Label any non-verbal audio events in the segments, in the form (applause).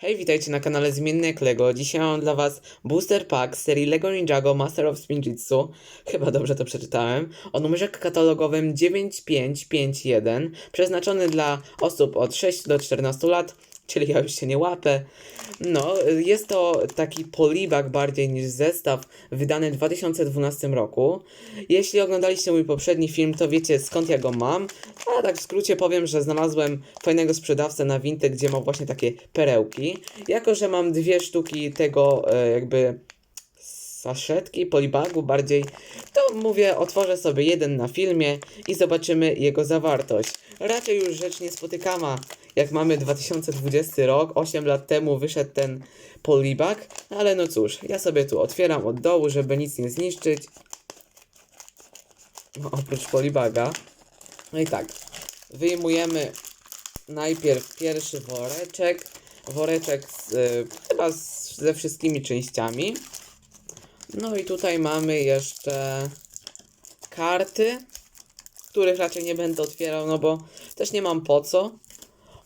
Hej, witajcie na kanale Zmiennik LEGO. Dzisiaj mam dla was booster pack serii LEGO Ninjago Master of Spinjitzu. Chyba dobrze to przeczytałem. O numerze katalogowym 9551, przeznaczony dla osób od 6 do 14 lat, czyli ja już się nie łapę. No, jest to taki polibak bardziej niż zestaw, wydany w 2012 roku. Jeśli oglądaliście mój poprzedni film, to wiecie skąd ja go mam. A tak w skrócie powiem, że znalazłem fajnego sprzedawcę na Vinted, gdzie ma właśnie takie perełki. Jako, że mam dwie sztuki tego e, jakby saszetki, polibagu bardziej, to mówię, otworzę sobie jeden na filmie i zobaczymy jego zawartość. Raczej już rzecz niespotykana, jak mamy 2020 rok, 8 lat temu wyszedł ten polibag, ale no cóż, ja sobie tu otwieram od dołu, żeby nic nie zniszczyć. No, oprócz polibaga. No i tak, wyjmujemy najpierw pierwszy woreczek, woreczek z, y, chyba z, ze wszystkimi częściami. No i tutaj mamy jeszcze karty, których raczej nie będę otwierał, no bo też nie mam po co.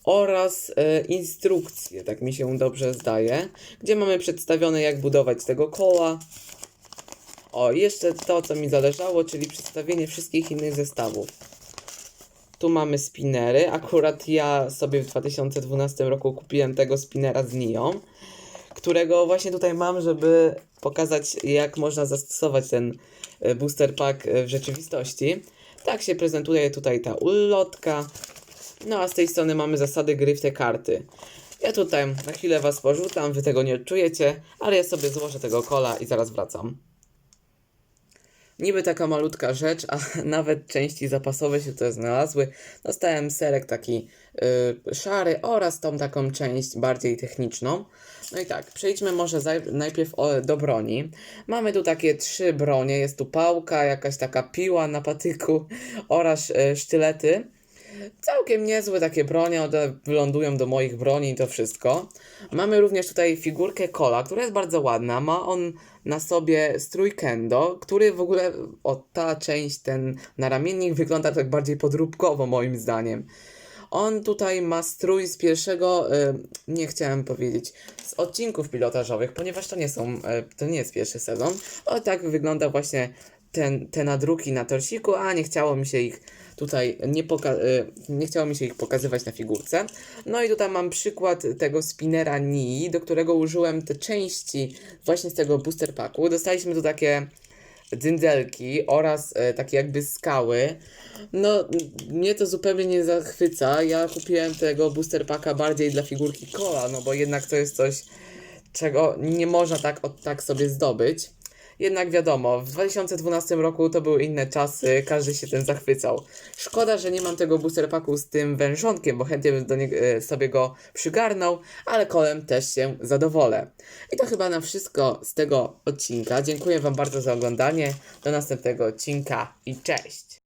Oraz e, instrukcje, tak mi się dobrze zdaje, gdzie mamy przedstawione jak budować tego koła. O, jeszcze to, co mi zależało, czyli przedstawienie wszystkich innych zestawów. Tu mamy spinery. Akurat ja sobie w 2012 roku kupiłem tego spinera z Nią, którego właśnie tutaj mam, żeby pokazać, jak można zastosować ten e, booster pack e, w rzeczywistości. Tak się prezentuje tutaj ta ulotka. No a z tej strony mamy zasady gry w te karty. Ja tutaj na chwilę was porzucam, wy tego nie odczujecie, ale ja sobie złożę tego kola i zaraz wracam. Niby taka malutka rzecz, a (laughs) nawet części zapasowe się tutaj znalazły. Dostałem serek taki y, szary oraz tą taką część bardziej techniczną. No i tak, przejdźmy może najpierw do broni. Mamy tu takie trzy bronie. Jest tu pałka, jakaś taka piła na patyku (laughs) oraz y, sztylety. Całkiem niezłe takie bronie, one wylądują do moich broni i to wszystko. Mamy również tutaj figurkę Kola, która jest bardzo ładna. Ma on na sobie strój kendo, który w ogóle, o ta część, ten naramiennik wygląda tak bardziej podróbkowo moim zdaniem. On tutaj ma strój z pierwszego, y, nie chciałem powiedzieć, z odcinków pilotażowych, ponieważ to nie są, y, to nie jest pierwszy sezon. O tak wygląda właśnie ten, te nadruki na torsiku, a nie chciało mi się ich tutaj nie, poka- y, nie chciało mi się ich pokazywać na figurce. No i tutaj mam przykład tego spinera Nii, do którego użyłem te części właśnie z tego booster packu. Dostaliśmy tu takie dyndelki oraz e, takie jakby skały. No, mnie to zupełnie nie zachwyca. Ja kupiłem tego booster packa bardziej dla figurki kola, no bo jednak to jest coś, czego nie można tak od tak sobie zdobyć. Jednak wiadomo, w 2012 roku to były inne czasy, każdy się tym zachwycał. Szkoda, że nie mam tego booster packu z tym wężonkiem, bo chętnie bym do niego, e, sobie go przygarnął, ale kolem też się zadowolę. I to chyba na wszystko z tego odcinka. Dziękuję Wam bardzo za oglądanie. Do następnego odcinka i cześć!